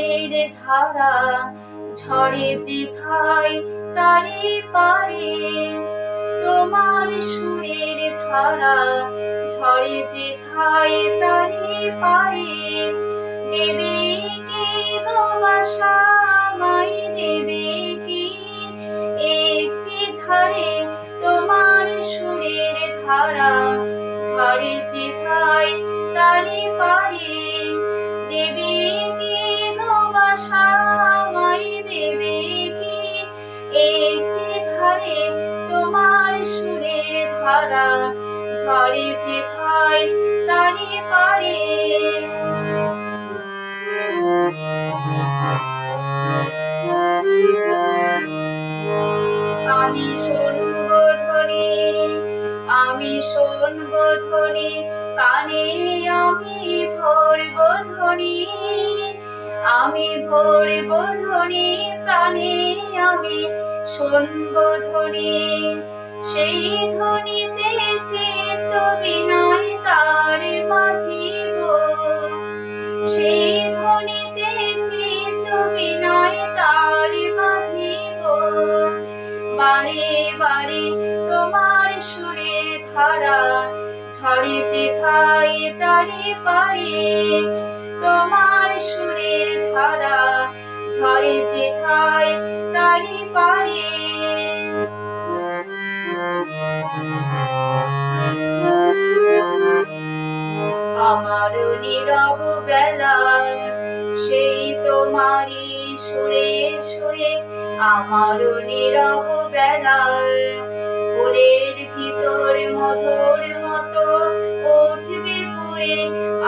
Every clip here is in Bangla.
সুরের ধারা, ঝরে যেথায় তারি পারে। তোমার সুরের ধারা, ঝরে যেথায় তারি পারে। দেবে কি গো বাসা মাই দেবে কি? একটি ধারে তোমার সুরের ধারা, ঝরে যেথায় তারি পারে। ধারা ঝরে যেথায় তারি পারে। আমি শুনব ধ্বনি, আমি শুনব ধ্বনি, কানে আমি ভরব ধ্বনি। আমি ভরব ধ্বনি, প্রাণে আমি শুনব ধ্বনি। সেই ধ্বনিতে চিত্ত বিনয় তার বাঁধিব। সেই ধ্বনিতে চিত্ত বিনয় তার বাঁধিব। বারে বারে তোমার সুরের ধারা ঝরে যেথায় তারে পারে। তোমার সুরের ধারা ঝরে যেথায় তারে পারে। আমার নীরব বেলায়, সেই তোমারই সুরে সুরে আমার নীরব বেলায়। ফুলের ভিতর মধুর মতো উঠবে পুরে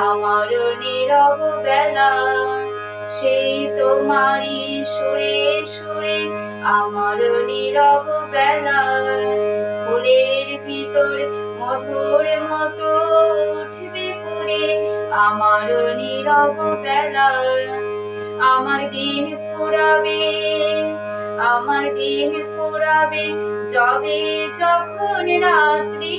আমার নীরব বেলায়। সেই তোমারই সুরে সুরে আমার নীরব বেলায়। ফুলের ভিতর মধুর মতো উঠবে পুরে আমার নীরব বেলায়। আমার দিন ফুরাবে, আমার দিন ফুরাবে, যবে যখন রাত্রি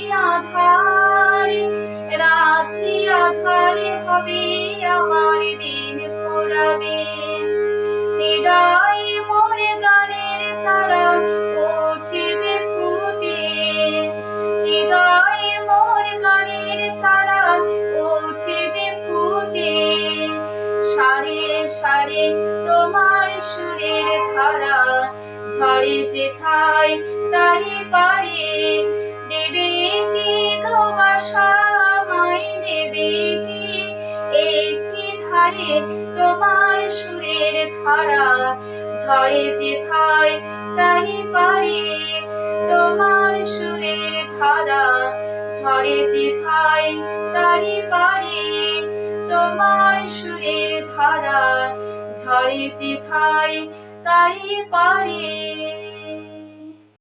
ফুরাবে হৃদয় মোরে গানের তারা উঠিবে ফুটে। হৃদয় মোর গানের তারা উঠিবে ফুটে। সারে সারে তোমার সুরের ধারা, ঝরে যেথায় তারে পারে। দেবে কি গো বাসা মাই দেবে কি একটি ধারে তোমার সুরের ধারা ঝরে যেথায় তাই পারে। তোমার সুরের ধারা ঝরে যেথায় তাই পারে। তোমার সুরের ধারা ঝরে যেথায় তাই পারে।